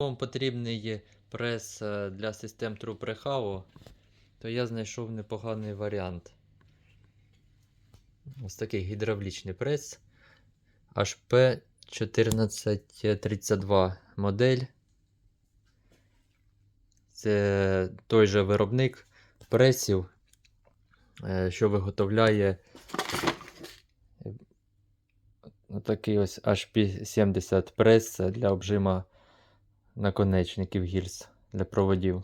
вам потрібний прес е, для систем Рехау, то я знайшов непоганий варіант. Ось такий гідравлічний прес HP 1432 модель. Це той же виробник пресів, е, що виготовляє такий ось HP70 прес для обжима наконечників гільз для проводів.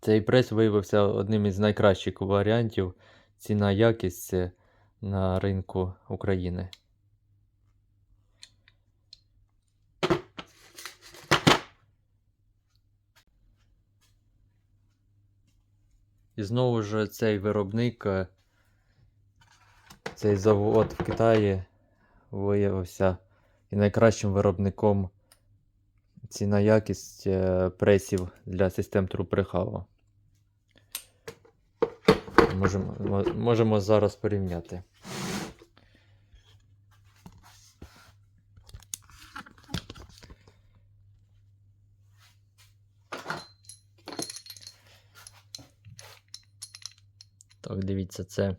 Цей прес виявився одним із найкращих варіантів ціна якість на ринку України. І знову ж цей виробник, е, цей завод в Китаї виявився і найкращим виробником ціна якість е, пресів для систем труб Рехава. Можемо, можемо зараз порівняти. Так, дивіться, це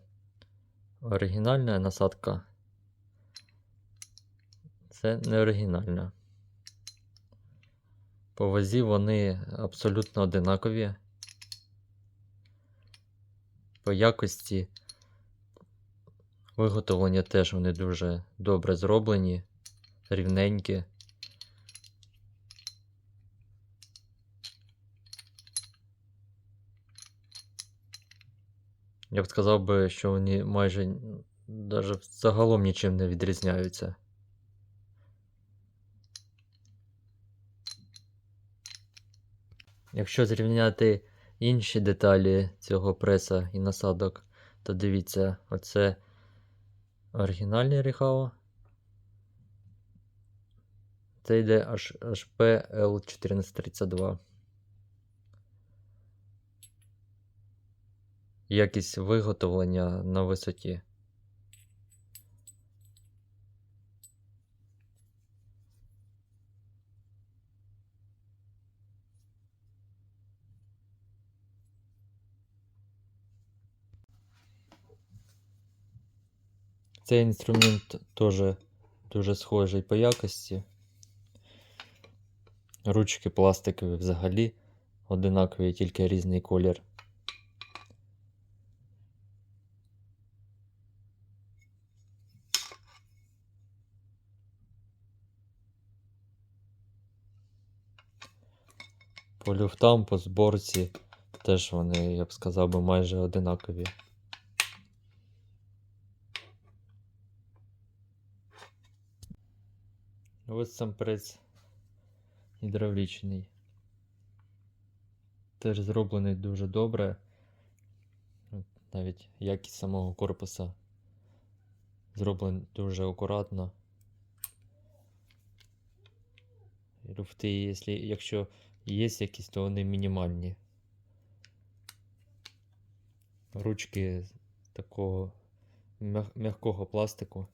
оригінальна насадка. Це не оригінальна. По вазі вони абсолютно одинакові. По якості виготовлення теж вони дуже добре зроблені, рівненькі. Я б сказав би, що вони майже навіть загалом нічим не відрізняються. Якщо зрівняти інші деталі цього преса і насадок, то дивіться, оце оригінальне Ріхао. Це йде HP L1432. Якість виготовлення на висоті. Цей інструмент теж дуже схожий по якості. Ручки пластикові взагалі одинакові, тільки різний колір. По люфтам, по зборці теж вони, я б сказав, би майже одинакові. Ось сам прес гідравлічний. Теж зроблений дуже добре. Навіть якість самого корпуса зроблений дуже акуратно. Люфти, якщо є якісь, то вони мінімальні. Ручки такого м'якого пластику.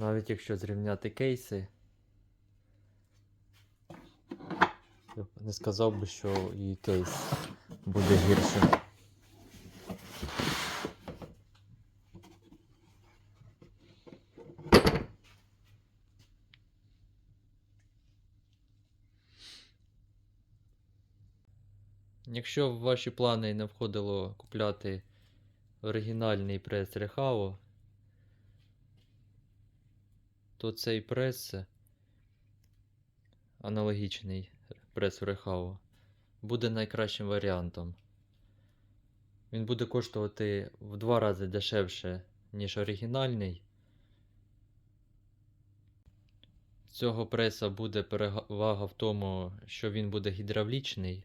Навіть якщо зрівняти кейси, я б не сказав би, що і кейс буде гірше. Якщо в ваші плани не входило купляти оригінальний прес Рехао, то цей прес аналогічний пресу Рехао буде найкращим варіантом. Він буде коштувати в два рази дешевше, ніж оригінальний. Цього преса буде перевага в тому, що він буде гідравлічний.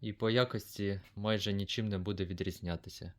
І по якості майже нічим не буде відрізнятися.